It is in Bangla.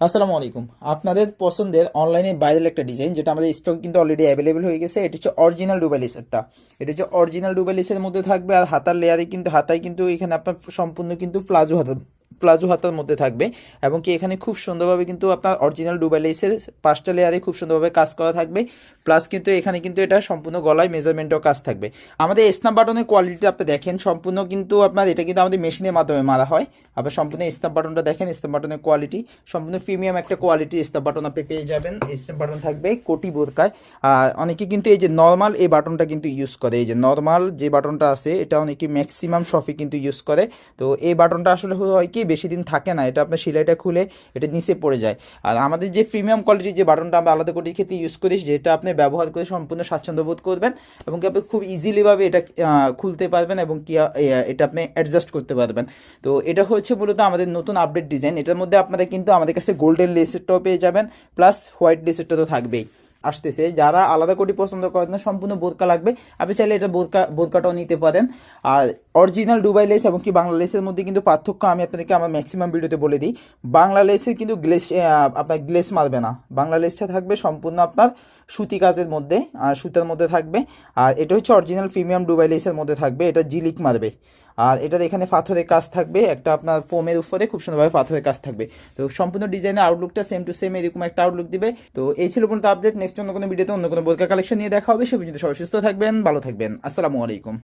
আসসালামু আলাইকুম। আপনাদের পছন্দের অনলাইনে বাইরের একটা ডিজাইন যেটা আমাদের স্টক কিন্তু অলরেডি অ্যাভেলেবেল হয়ে গেছে, এটা হচ্ছে অরিজিনাল ডুবাইলিসেরটা এটা হচ্ছে অরিজিনাল ডুবাইলিসের মধ্যে থাকবে আর হাতার লেয়ারে কিন্তু, হাতায় কিন্তু এখানে আপনার সম্পূর্ণ কিন্তু প্লাজো হাতা প্লাজো হাতার মধ্যে থাকবে এবং কি এখানে খুব সুন্দরভাবে কিন্তু আপনার অরিজিনাল ডুবাইলিসের পাঁচটা লেয়ারে খুব সুন্দরভাবে কাজ করা থাকবে। প্লাস কিন্তু এখানে কিন্তু এটা সম্পূর্ণ গলায় মেজারমেন্টও কাজ থাকবে। আমাদের স্নাপ বাটনের কোয়ালিটি আপনি দেখেন, সম্পূর্ণ কিন্তু আপনার এটা কিন্তু আমাদের মেশিনের মাধ্যমে মারা হয়। আবার সম্পূর্ণ স্নাপ বাটনটা দেখেন স্নাপ বাটনের কোয়ালিটি সম্পূর্ণ প্রিমিয়াম একটা কোয়ালিটি স্নাপ বাটন আপনি পেয়ে যাবেন। স্নাপ বাটন থাকবে কোটি বোরকায়। আর অনেকে কিন্তু এই যে নর্মাল এই বাটনটা কিন্তু ইউজ করে। এই যে নর্মাল যে বাটনটা আছে, এটা অনেকে ম্যাক্সিমাম শপে কিন্তু ইউজ করে। তো এই বাটনটা আসলে হয় কি বেশি দিন থাকে না, এটা আপনার সেলাইটা খুলে এটা নিচে পড়ে যায়। আর আমাদের যে প্রিমিয়াম কোয়ালিটির যে বাটনটা আমরা আলাদা করে ক্ষেত্রে ইউজ করি, যেটা আপনি ব্যবহার করে সম্পূর্ণ স্বাচ্ছন্দ্য বোধ করবেন এবং কি আপনি খুব ইজিলিভাবে এটা খুলতে পারবেন এবং কি এটা আপনি অ্যাডজাস্ট করতে পারবেন। তো এটা হচ্ছে মূলত আমাদের নতুন আপডেট ডিজাইন এটার মধ্যে আপনারা কিন্তু আমাদের কাছে গোল্ডেন লেসেরটাও পেয়ে যাবেন প্লাস হোয়াইট লেসেরটা তো থাকবেই। আসতেছে। যারা আলাদা কোটি পছন্দ করেন না, সম্পূর্ণ বোরকা লাগবে। আপনি চাইলে এটা বোরকা, বোরকাটাও নিতে পারেন। আর অরিজিনাল দুবাই লেস এবং কি বাংলা লেসের মধ্যে কিন্তু পার্থক্য আমি আপনাদেরকে আমার ম্যাক্সিমাম ভিডিওতে বলে দিই। বাংলা লেসে কিন্তু গ্লেস আপনার গ্লেস মারবে না। বাংলা লেসটা থাকবে সম্পূর্ণ আপনার সুতি কাজের মধ্যে, আর সুতার মধ্যে থাকবে। আর এটা হচ্ছে অরিজিনাল প্রিমিয়াম দুবাই লেসের মধ্যে থাকবে। এটা জিলিক মারবে। আর এটার এখানে পাথরের কাজ থাকবে। একটা আপনার ফোমের উপরে খুব সুন্দরভাবে পাথরের কাজ থাকবে। তো সম্পূর্ণ ডিজাইনের আউটলুকটা সেম টু সেম এরকম একটা আউটলুক দিবে। তো এই ছিল পর্যন্ত আপডেট নেক্সট অন্য কোনো ভিডিওতে অন্য কোনো বোরকা কালেকশন নিয়ে দেখা হবে। সে পর্যন্ত সবাই সুস্থ থাকবেন, ভালো থাকবেন। আসসালামু আলাইকুম।